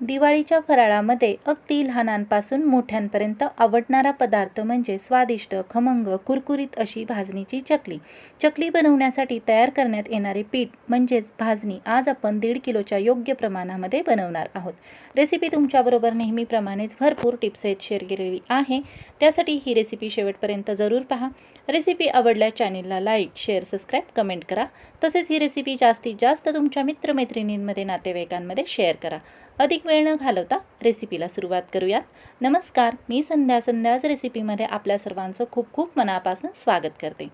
दिवाळीच्या फराळामध्ये अगदी लहानांपासून मोठ्यांपर्यंत आवडणारा पदार्थ म्हणजे स्वादिष्ट खमंग कुरकुरीत अशी भाजणीची चकली. चकली बनवण्यासाठी तयार करण्यात येणारे पीठ म्हणजेच भाजणी आज आपण दीड किलोच्या योग्य प्रमाणामध्ये बनवणार आहोत. रेसिपी तुमच्याबरोबर नेहमीप्रमाणेच भरपूर टिप्ससहित शेअर केलेली आहे. त्यासाठी ही रेसिपी शेवटपर्यंत जरूर पहा. रेसिपी आवडल्या चॅनेलला लाईक शेअर सबस्क्राईब कमेंट करा. तसेच ही रेसिपी जास्तीत जास्त तुमच्या मित्रमैत्रिणींमध्ये नातेवाईकांमध्ये शेअर करा. अधिक वेळ न घालवता रेसिपीला सुरुवात करूयात. नमस्कार मी संध्या संध्याच रेसिपीमध्ये आपल्या सर्वांचं खूप खूप मनापासून स्वागत करते.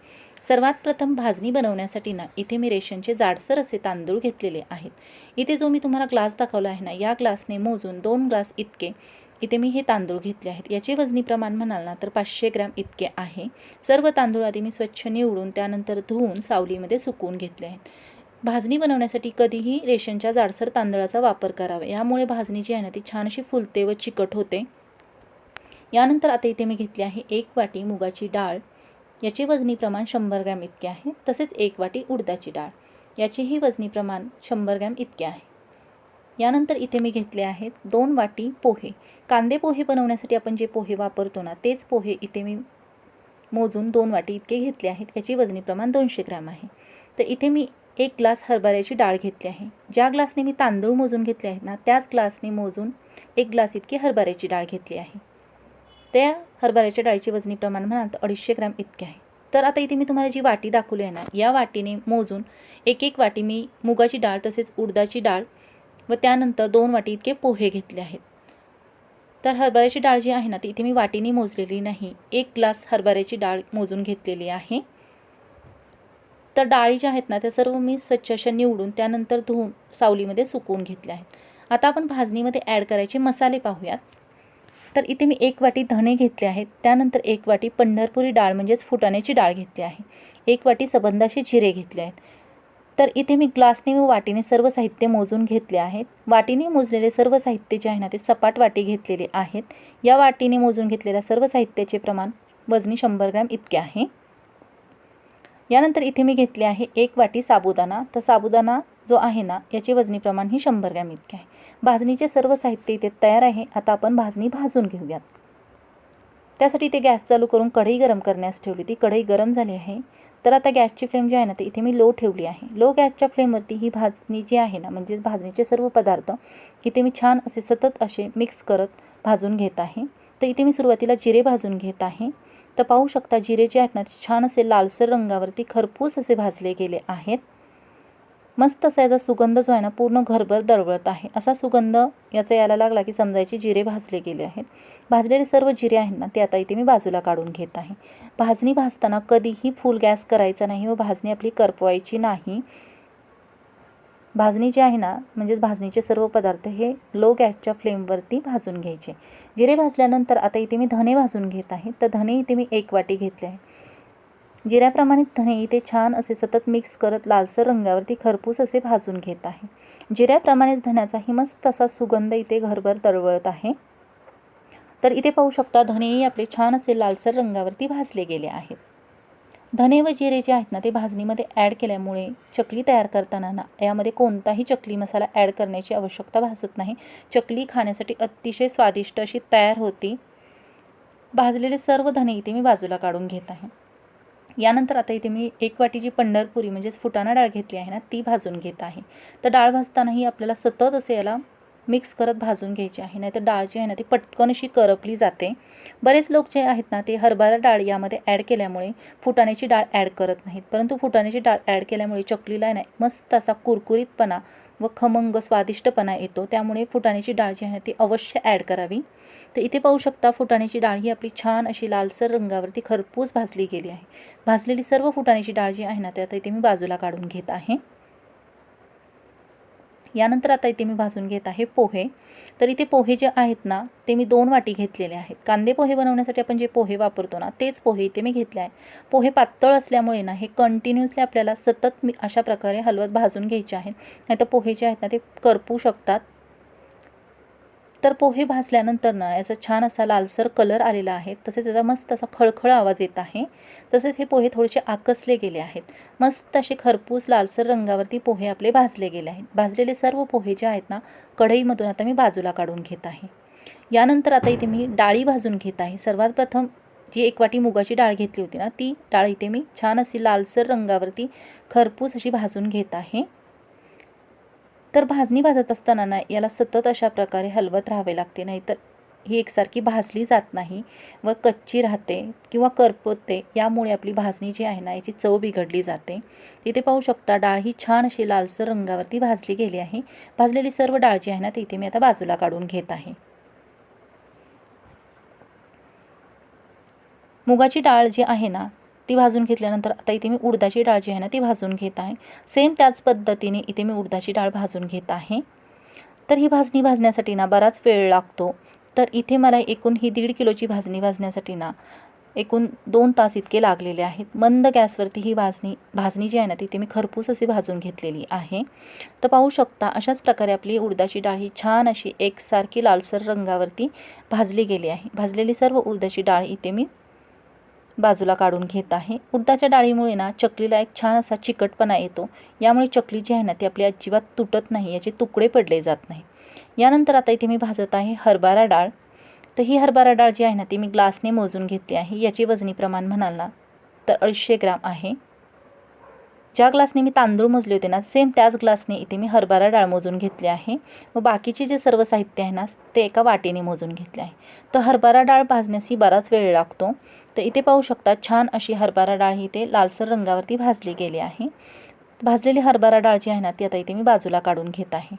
सर्वात प्रथम भाजणी बनवण्यासाठी ना इथे मी रेशनचे जाडसर असे तांदूळ घेतलेले आहेत. इथे जो मी तुम्हाला ग्लास दाखवला आहे ना या ग्लासने मोजून दोन ग्लास इतके इथे मी हे तांदूळ घेतले आहेत. याचे वजनी प्रमाण म्हणाल ना तर पाचशे ग्रॅम इतके आहे. सर्व तांदूळ आधी मी स्वच्छ निवडून त्यानंतर धुवून सावलीमध्ये सुकवून घेतले आहेत. भाजणी बनवण्यासाठी कधीही रेशनच्या जाडसर तांदळाचा वापर करावा. यामुळे भाजणी जी आहे ना ती छान अशी फुलते व चिकट होते. यानंतर आता इथे मी घेतली आहे एक वाटी मुगाची डाळ. याचे वजनी प्रमाण शंभर ग्रॅम इतके आहे. तसेच एक वाटी उडदाची डाळ. याचेही वजनी प्रमाण शंभर ग्रॅम इतके आहे. यानंतर इथे मी घेतले आहेत दोन वाटी पोहे. कांदे पोहे बनवण्यासाठी आपण जे पोहे वापरतो ना तेच पोहे इथे मी मोजून दोन वाटी इतके घेतले आहेत. याची वजनी प्रमाण दोनशे ग्रॅम आहे. तर इथे मी एक ग्लास हरभऱ्याची डाळ घेतली आहे. ज्या ग्लासने मी तांदूळ मोजून घेतले आहेत ना त्याच ग्लासने मोजून एक ग्लास इतकी हरभऱ्याची डाळ घेतली आहे. त्या हरभऱ्याच्या डाळीचे वजनी प्रमाण म्हणाल तर अडीचशे ग्रॅम इतके आहे. तर आता इथे मी तुम्हाला जी वाटी दाखवली आहे ना या वाटीने मोजून एक एक वाटी मी मुगाची डाळ तसेच उडदाची डाळ व त्यानंतर दोन वाटी इतके पोहे घेतले आहेत. तर हरभऱ्याची डाळ जी आहे ना ती इथे मी वाटीने मोजलेली नाही एक ग्लास हरभऱ्याची डाळ मोजून घेतलेली आहे. तर डाळी ज्या आहेत ना त्या सर्व मी स्वच्छ अशा निवडून त्यानंतर धुवून सावलीमध्ये सुकवून घेतल्या आहेत. आता आपण भाजणीमध्ये ॲड करायचे मसाले पाहूयात. तर इथे मी एक वाटी धणे घेतले आहेत. त्यानंतर एक वाटी पंढरपुरी डाळ म्हणजेच फुटाण्याची डाळ घेतली आहे. एक वाटी सबंधाचे जिरे घेतले आहेत. तर इथे मी ग्लासने व वाटीने सर्व साहित्य मोजून घेतले आहेत. वाटीने मोजलेले सर्व साहित्य जे आहे ना ते सपाट वाटी घेतलेले आहेत. या वाटीने मोजून घेतलेल्या सर्व साहित्याचे प्रमाण वजनी शंभर ग्रॅम इतके आहे. यानंतर इथे मी घेतले आहे एक वाटी साबुदाणा. तर साबुदाणा जो आहे ना याचे वजनी प्रमाण ही शंभर ग्रॅम इतके आहे. भाजणीचे सर्व साहित्य इथे तयार आहे. आता आपण भाजणी भाजून घेऊयात. त्यासाठी इथे गॅस चालू करून कढई गरम करण्यास ठेवली ती कढई गरम झाली आहे. तर आता गॅसची फ्लेम जी आहे ना ती इथे मी लो ठेवली आहे. लो गॅसच्या फ्लेमवरती ही भाजणी जी आहे ना म्हणजे भाजणीचे सर्व पदार्थ इथे मी छान असे सतत असे मिक्स करत भाजून घेत आहे. तर इथे मी सुरुवातीला जिरे भाजून घेत आहे. तर पाहू शकता जिरे जे आहेत ना ते छान असे लालसर रंगावरती खरपूस असे भाजले गेले आहेत. मस्त असा याचा सुगंध जो आहे ना पूर्ण घरभर दळवळत आहे. असा सुगंध याचा यायला लागला की समजायचे जिरे भाजले गेले आहेत. भाजलेले सर्व जिरे आहेत ना ते आता इथे मी बाजूला काढून घेत आहे. भाजणी भाजताना कधीही फुल गॅस करायचा नाही व भाजणी आपली करपवायची नाही. भाजणी जी आहे ना म्हणजेच भाजणीचे सर्व पदार्थ हे लो गॅसच्या फ्लेमवरती भाजून घ्यायचे. जिरे भाजल्यानंतर आता इथे मी धणे भाजून घेत आहे. तर धणे इथे मी एक वाटी घेतले आहे. जिऱ्याप्रमाणेच धणे इथे छान असे सतत मिक्स करत लालसर रंगावरती खरपूस असे भाजून घेत आहे. जिऱ्याप्रमाणेच धण्याचाही मस्त असा सुगंध इथे घरभर तळवळत आहे. तर इथे पाहू शकता धणेही आपले छान असे लालसर रंगावरती भाजले गेले आहेत. धने व जिरे जे आहेत ना ते भाजणीमध्ये ॲड केल्यामुळे चकली तयार करताना ना यामध्ये कोणताही चकली मसाला ॲड करण्याची आवश्यकता भासत नाही. चकली खाण्यासाठी अतिशय स्वादिष्ट अशी तयार होती. भाजलेले सर्व धने इथे मी बाजूला काढून घेत आहे. यानंतर आता इथे मी एक वाटी जी पंढरपुरी म्हणजेच फुटाणा डाळ घेतली आहे ना ती भाजून घेत आहे. तर डाळ भाजतानाही आपल्याला सतत असे याला मिक्स करत भाजून घ्यायची आहे. नाहीतर डाळ जी आहे ना ती पटकन अशी करपली जाते. बरेच लोक जे आहेत ना ते हरभरा डाळ यामध्ये ॲड केल्यामुळे फुटाण्याची डाळ ॲड करत नाहीत. परंतु फुटाण्याची डाळ ॲड केल्यामुळे चकलीला आहे ना मस्त असा कुरकुरीतपणा व खमंग स्वादिष्टपणा येतो. त्यामुळे फुटाण्याची डाळ जी आहे ना ती अवश्य ॲड करावी. तर इथे पाहू शकता फुटाण्याची डाळ ही आपली छान अशी लालसर रंगावरती खरपूस भाजली गेली आहे. भाजलेली सर्व फुटाण्याची डाळ जी आहे ना त्या इथे मी बाजूला काढून घेत आहे. यानंतर आता इथे मी भाजून घेत आहे पोहे. तर इथे पोहे जे आहेत ना ते मी दोन वाटी घेतलेले आहेत. कांदे पोहे बनवण्यासाठी आपण जे पोहे वापरतो ना तेच पोहे इथे मी घेतले आहे. पोहे पातळ असल्यामुळे ना हे कंटिन्युअसली आपल्याला सतत मी अशा प्रकारे हलवत भाजून घ्यायचे आहेत नाही तर पोहे जे आहेत ना ते करपू शकतात. तर पोहे भाजल्यानंतर ना याचा छान असा लालसर कलर आलेला आहे. तसेच त्याचा मस्त असा खळखळ आवाज येत आहे. तसेच हे पोहे थोडेसे आकसले गेले आहेत. मस्त असे खरपूस लालसर रंगावरती पोहे आपले भाजले गेले आहेत. भाजलेले सर्व पोहे जे आहेत ना कढईमधून आता मी बाजूला काढून घेत आहे. यानंतर आता इथे मी डाळी भाजून घेत आहे. सर्वात प्रथम जी एक वाटी मुगाची डाळ घेतली होती ना ती डाळ इथे मी छान अशी लालसर रंगावरती खरपूस अशी भाजून घेत आहे. तर भाजणी भाजत असताना ना याला सतत अशा प्रकारे हलवत राहावे लागते. नाहीतर ही एकसारखी भाजली जात नाही व कच्ची राहते किंवा करपते. यामुळे आपली भाजणी जी आहे ना याची चव बिघडली जाते. तिथे पाहू शकता डाळ ही छान अशी लालसर रंगावरती भाजली गेली आहे. भाजलेली सर्व डाळ जी आहे ना ती इथे मी आता बाजूला काढून घेत आहे. मुगाची डाळ जी आहे ना ती भाजून घेतल्यानंतर आता इथे मी उडदाची डाळ जी आहे ना ती भाजून घेत आहे. सेम त्याच पद्धतीने इथे मी उडदाची डाळ भाजून घेत आहे. तर ही भाजणी भाजण्यासाठी ना बराच वेळ लागतो. तर इथे मला एकूण ही दीड किलोची भाजणी भाजण्यासाठी ना एकूण दोन तास इतके लागलेले आहेत. मंद गॅसवरती ही भाजणी भाजणी जी आहे ना तिथे मी खरपूस अशी भाजून घेतलेली आहे. तर पाहू शकता अशाच प्रकारे आपली उडदाची डाळ ही छान अशी एकसारखी लालसर रंगावरती भाजली गेली आहे. भाजलेली सर्व उडदाची डाळ इथे मी बाजूला काढून घेत आहे. उडदाच्या डाळीमुळे ना चकलीला एक छान असा चिकटपणा येतो. यामुळे चकली जी आहे ना ती आपली अजिबात तुटत नाही याचे तुकडे पडले जात नाही. यानंतर आता इथे मी भाजत आहे हरभरा डाळ. तर ही हरभरा डाळ जी आहे ना ती मी ग्लासने मोजून घेतली आहे. याची वजनी प्रमाण म्हणाल ना तर अडीचशे ग्राम आहे. ज्या ग्लासने मी तांदूळ मोजले होते ना सेम त्याच ग्लासने इथे मी हरभरा डाळ मोजून घेतली आहे. व बाकीचे जे सर्व साहित्य आहे ना ते एका वाटीने मोजून घेतले आहे. तर हरभरा डाळ भाजण्यास ही बराच वेळ लागतो. तर इथे पाहू शकता छान अशी हरभरा डाळ ही इथे लालसर रंगावरती भाजली गेली आहे. भाजलेली हरभरा डाळ जी आहे ना ती आता इथे मी बाजूला काढून घेत आहे.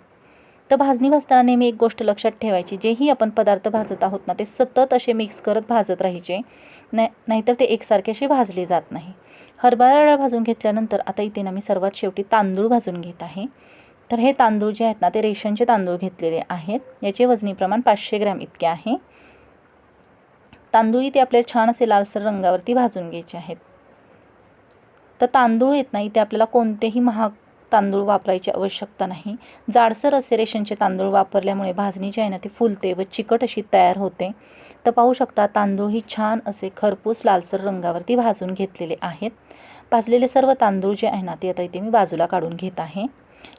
तर भाजणी भाजताना नेहमी एक गोष्ट लक्षात ठेवायची जेही आपण पदार्थ भाजत आहोत ना ते सतत असे मिक्स करत भाजत राहायचे. नाही नाहीतर ते एकसारखे असे भाजले जात नाही. हरभरा डाळ भाजून घेतल्यानंतर आता इथे ना मी सर्वात शेवटी तांदूळ भाजून घेत आहे. तर हे तांदूळ जे आहेत ना ते रेशनचे तांदूळ घेतलेले आहेत. याचे वजनी प्रमाण पाचशे ग्रॅम इतके आहे. तांदूळ इथे आपल्याला छान असे लालसर रंगावरती भाजून घ्यायचे आहेत. तर तांदूळ येत नाही ते आपल्याला कोणतेही महाग तांदूळ वापरायची आवश्यकता नाही. जाडसर असे रेशनचे तांदूळ वापरल्यामुळे भाजणी जी आहे ना ती फुलते व चिकट अशी तयार होते. तर पाहू शकता तांदूळ ही छान असे खरपूस लालसर रंगावरती भाजून घेतलेले आहेत. भाजलेले सर्व तांदूळ जे आहे ना ते आता इथे मी बाजूला काढून घेत आहे.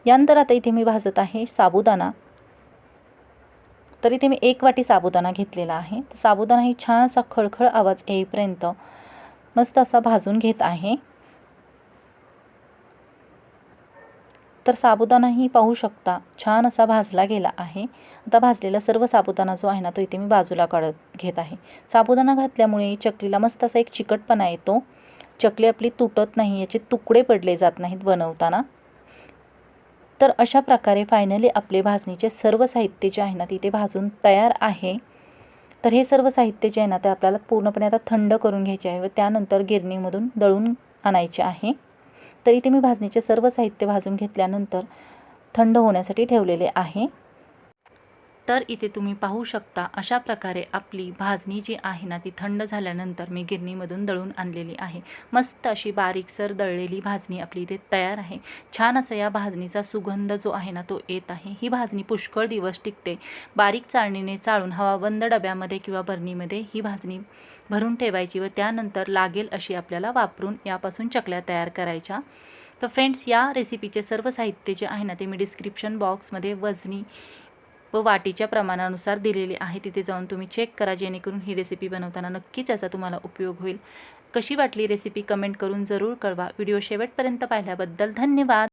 यानंतर आता इथे मी भाजत आहे साबुदाणा. तर इथे मी एक वाटी साबुदाणा घेतलेला आहे. तर साबुदाणा ही छान असा खळखळ आवाज येईपर्यंत मस्त असा भाजून घेत आहे. तर साबुदाणाही पाहू शकता. छान असा भाजला गेला आहे. आता भाजलेला सर्व साबुदाणा जो आहे ना तो इथे मी बाजूला काढत घेत आहे. साबुदाणा घातल्यामुळे चकलीला मस्त असा एक चिकटपणा येतो. चकली आपली तुटत नाही याचे तुकडे पडले जात नाहीत बनवताना. तर अशा प्रकारे फायनली आपले भाजणीचे सर्व साहित्य जे आहे ना तिथे भाजून तयार आहे. तर हे सर्व साहित्य जे आहे ना ते आपल्याला पूर्णपणे आता थंड करून घ्यायचे आहे व त्यानंतर गिरणीमधून दळून आणायचे आहे. तर इथे मी भाजणीचे सर्व साहित्य भाजून घेतल्यानंतर थंड होण्यासाठी ठेवलेले आहे. तर इथे तुम्ही पाहू शकता अशा प्रकारे आपली भाजणी जी आहे ना ती थंड झाल्यानंतर मी गिरणीमधून दळून आणलेली आहे. मस्त अशी बारीकसर दळलेली भाजणी आपली इथे तयार आहे. छान असा या भाजणीचा सुगंध जो आहे ना तो येत आहे. ही भाजणी पुष्कळ दिवस टिकते. बारीक चाळणीने चाळून हवाबंद डब्यामध्ये किंवा बरणीमध्ये ही भाजणी भरून ठेवायची व त्यानंतर लागेल अशी आपल्याला वापरून यापासून चकल्या तयार करायच्या. तर फ्रेंड्स या रेसिपीचे सर्व साहित्य जे आहे ना ते मी डिस्क्रिप्शन बॉक्समध्ये वजनी व वाटीच्या प्रमाणानुसार दिलेले आहे. तिथे जाऊन तुम्ही चेक करा जेणेकरून ही रेसिपी बनवताना नक्कीच याचा तुम्हाला उपयोग होईल. कशी वाटली रेसिपी कमेंट करून जरूर कळवा. व्हिडिओ शेवटपर्यंत पाहिल्याबद्दल धन्यवाद.